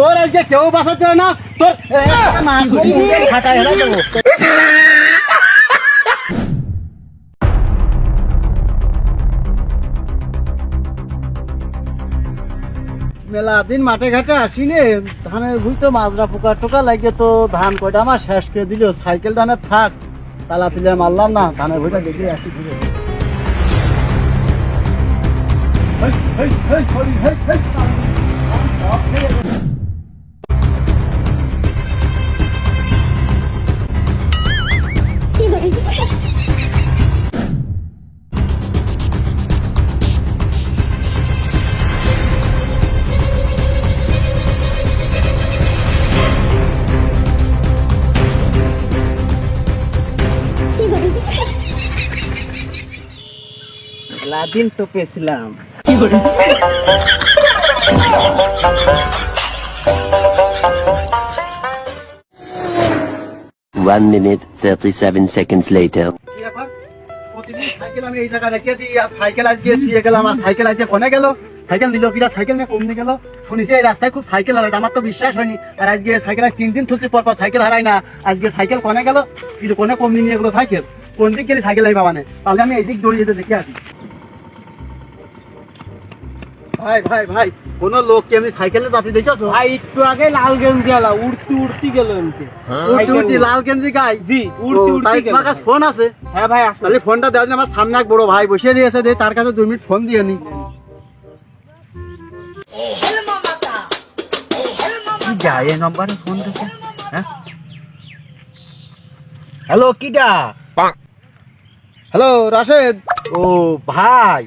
তোর আজকে কেউ বাঁচাতে না তোর খাটায় হেরা দেবো। মেলা দিন মাঠে ঘাটে আসিনি ধানের ভুই তো মাজরা পোকা টোকা লাগে তো ধান কয়টা আমার শেষ করে দিল। সাইকেল ধানে থাক তালা তুলে মারলাম না ধানের ভুইটা দেখে আসি ঘুরে। হেই, হেই, হেই, হেই, হেই, হেই, সব খেয়ে গেলো। লাদিন টোপেছিলাম One minute, 37 seconds later. কি ব্যাপার? প্রতিদিন সাইকেল আমি এই জায়গায় রেখে দিই আর সাইকেল আজকে দিয়ে গেলাম আর সাইকেল আজকে কোনে গেল সাইকেল দিল কিনা সাইকেল নিয়ে গেল শুনেছি এই রাস্তায় খুব সাইকেল হারায় আমার তো বিশ্বাস হয়নি আর আজকে সাইকেল আজ তিন দিন থুচি পর পর সাইকেল হারাই না আজকে সাইকেল কোনে গেল কিন্তু কোনে কম নিয়ে গেলো সাইকেল কোন দিক গেলে সাইকেল আইবা মানে? তাহলে আমি এই দিক দৌড়িয়ে যেতে দেখে আসি ভাই ভাই ভাই কোন লোক কি আমি সাইকেলে যাতে দেখেছ ভাই একটু আগে লাল গেঞ্জি আলা উড়তি উড়তি গেল এমতে উঠি উঠি লাল গেঞ্জি গাই? জি উড়তি উড়তি গেল তোমার কাছে ফোন আছে? হ্যাঁ ভাই আসলে তাহলে ফোনটা যায় আমার সামনে এক বড় ভাই বসে রয়েছে যে তার কাছে দুই মিনিট ফোন দিয়ে নি। এই নম্বরে ফোন দিছে? হ্যাঁ? হ্যালো কিটা হ্যালো রাশেদ। ও ভাই।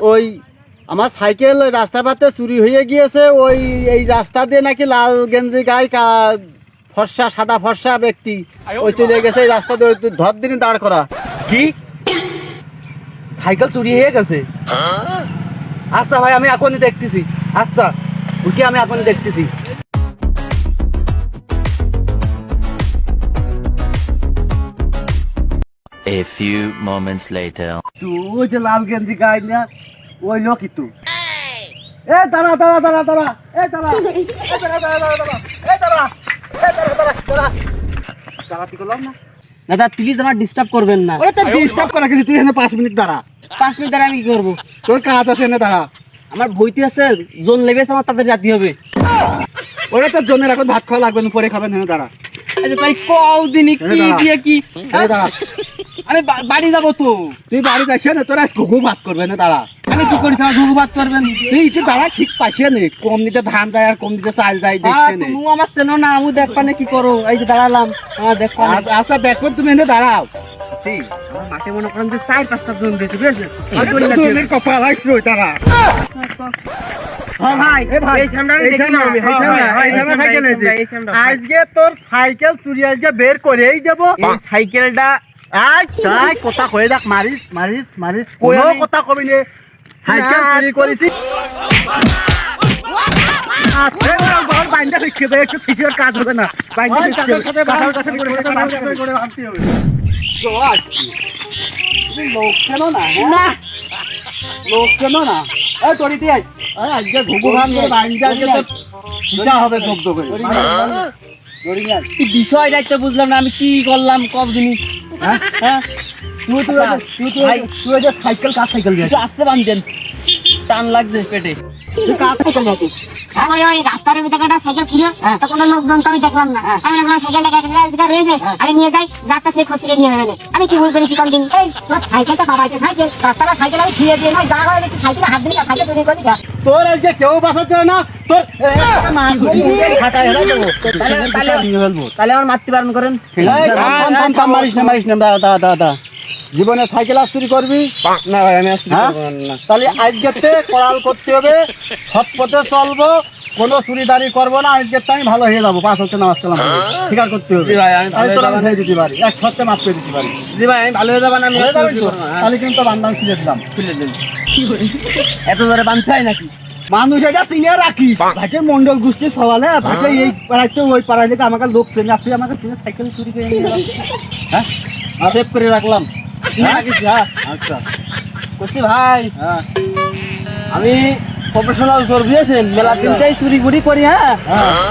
ওই আমার সাইকেল ওই রাস্তার পাতে চুরি হয়ে গিয়েছে ওই এই রাস্তা দিয়ে নাকি লাল গেঞ্জি গায়ে কা- ফর্সা সাদা ফর্সা ব্যক্তি ওই চলে গেছে এই রাস্তা দিয়ে ধর দিন দাঁড় করা। কি? সাইকেল চুরি হয়ে গেছে? আচ্ছা ভাই আমি এখনই দেখতেছি। আচ্ছা ওকে আমি এখনই দেখতেছি। A few moments later. তুই ওই যে লাল গেঞ্জি গায়ে না ওই লোকই তুই এ দাঁড়া দাঁড়া দাঁড়া দাঁড়া এ দাঁড়া এ দাঁড়া দাঁড়া দাঁড়া দাঁড়া এ দাঁড়া এ দাঁড়া দাঁড়া দাঁড়া। দাঁড়াতে করলাম না। দাদা প্লিজ আমার ডিস্টার্ব করবেন না। ওরে তো ডিস্টার্ব করা কিছু তুই এখানে পাঁচ মিনিট দাঁড়া। পাঁচ মিনিট দ্বারা আমি কি করব? তোর কাজ আছে এনে দাঁড়া। আমার বইতে আছে জোন লেগেছে আমার তাদের জাতি হবে। ওরে তোর জন্য এখন ভাত খাওয়া লাগবে না পরে খাবেন এনে দাঁড়া। আচ্ছা তাই কও দিনই কি দাঁড়া। দিয়ে কি? দাঁড়া। আমি বাড়ি যাব তো। তুই বাড়ি যাইছে না তোরা ঘুঘু ভাত করবে না দাঁড়া। আমি কি করি তোমার ঘুঘু ভাত করবেন তুই একটু দাঁড়া ঠিক পাইছে নে। কম দিতে ধান যায় আর কম দিতে চাল যায় দেখছে নে। তুমি আমার চেনো না আমি দেখবা না কি করো? এই যে দাঁড়ালাম হ্যাঁ দেখবা আচ্ছা, আচ্ছা দেখো তুমি এনে দাঁড়াও। মাঠে মনে করেন যে চার পাঁচটা জন দিয়েছে বুঝেছে কপাল আসলো তারা হ্যাঁ ভাই এ ভাই, এই সামনে এই সামনে, আমি এই সামনে, এই সামনে সাইকেল আছে। আজকে তোর সাইকেল চুরি আজকে বের করেই দেব। সাইকেলটা আজ তাই কথা কয়ে দেখ মারিস মারিস মারিস কোনো কথা কবি নে সাইকেল চুরি করেছি আচ্ছা, কাজ হবে না। লোক না, হ্যাঁ? এই আজকে ঘুঘু বাইন্দা হবে। বিষয়টা তো বুঝলাম না আমি কি করলাম কব দিনই হ্যাঁ? হ্যাঁ তুই তুই তুই সাইকেল কার সাইকেল দিয়ে আসতে বান্ধেন টান লাগছে পেটে। তুই ওই রাস্তার ভিতরে একটা সাইকেল ছিল তো কোনো লোকজন তো আমি দেখলাম না। আমি দেখলাম সাইকেলটা একটা রয়েছে আমি নিয়ে যাই যাত্রা সে খসিয়ে নিয়ে যাবে। আমি কি ভুল করেছি কোনদিন? এই তোর সাইকেলটা বাবাইতে সাইকেল রাস্তাটা সাইকেল আমি ফিরে দিয়ে নয় যা হয় দেখি সাইকেলে হাত দিলি সাইকেল চুরি করলি তোর আজকে কেউ বাঁচাতে না তোর তাহলে আমার মারতে বারণ করেন। মারিস না মারিস না দাঁড়া দাঁড়া। জীবনে সাইকেল আর চুরি করবি? না ভাই আমি হ্যাঁ? তাহলে আজকে কড়াল করতে হবে সৎ পথে চলবো কোনো চুরিদারি করব না আজকে আমি ভালো হয়ে যাব। পাঁচ হচ্ছে নামাজ কালাম স্বীকার করতে হবে। ভাই, আমি হয়ে যাব। হয়ে দিতে পারি। এক সত্যি মাফ করে দিতে পারি। জি ভাই আমি ভালো হয়ে যাবেন আমি হয়ে হ্যাঁ, তাহলে কিন্তু বান্দাম খুলে দিলাম। খুলে দেন এত ধরে বাঁধতে হয় নাকি? মানুষ এটা চিনে রাখি। ভাইটের মন্ডল গোষ্ঠী সওয়ালে ভাইটে এই পাড়াইতে ওই থেকে আমাকে লোক চেনে। তুই আমাকে চিনে সাইকেল চুরি করে নিয়ে। হ্যাঁ? সেভ করে রাখলাম। হ্যাঁ? হ্যাঁ আচ্ছা। করছি ভাই হ্যাঁ। আমি প্রফেশনাল চোর বুঝেছেন মেলা দিনটাই চুরি বুড়ি করি হ্যাঁ।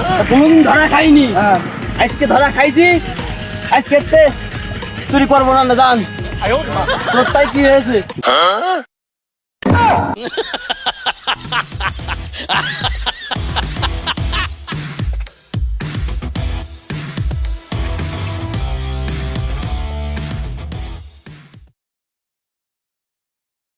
তা কোনোদিন ধরা খাইনি। আজকে ধরা খাইছি আজকে চুরি করব না না জান। তাই কি হয়েছে?